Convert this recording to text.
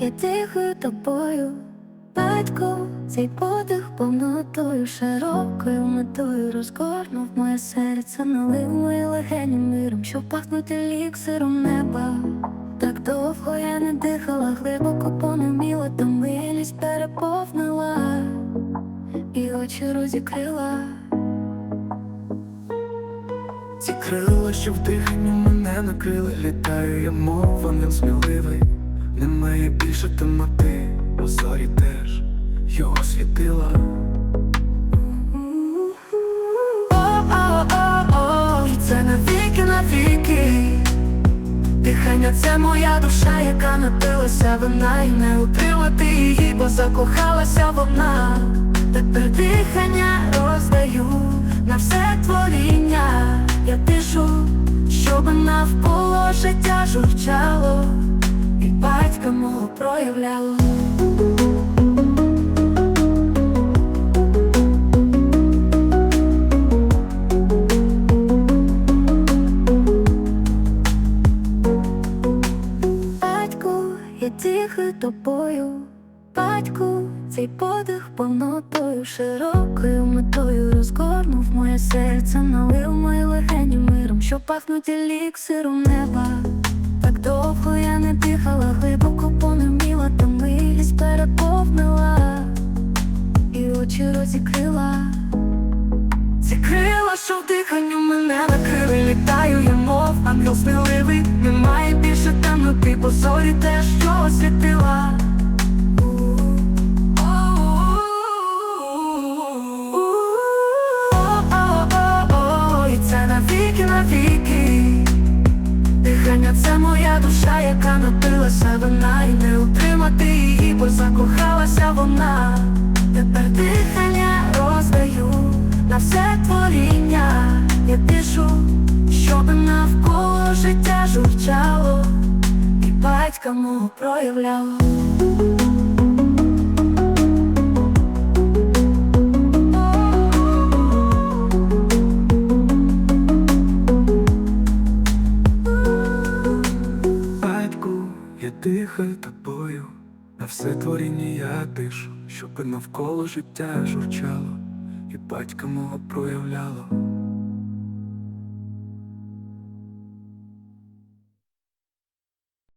я дихаю тобою, батько, цей подих повнотою, широкою метою розгорнув моє серце, налив мої легені миром, що пахнуть еліксиром неба. Так довго я не дихала, глибоко понеміла, та милість переповнила і очі розікрила. Ці крила, що в диханні мене накрили, літаю, я мов ангел сміливий, немає більше темноти, у зорі теж його світила. О-о-о-о, це навіки, навіки. Дихання це моя душа, яка напилася вина І не утримати її, бо закохалася вона Тепер дихання роздаю на все творіння Я дишу, щоб навколо життя журчало батька мого проявляло дихаю тобою, батьку, цей подих повнотою, широкою метою розгорнув моє серце, налив мої легені миром, що пахнуть еліксиром неба. Крила, що в диханню мене накрили, літаю, я мов ангел сміливий, немає більше темноти, по зорі те, що освітила. І це навіки, навіки. Дихання це моя душа, яка напилася вина І не утримати її, бо закохалася вона Мого проявляло Батьку, я дихаю тобою, на все творіння я дишу, щоб навколо життя журчало, і батька мого проявляло.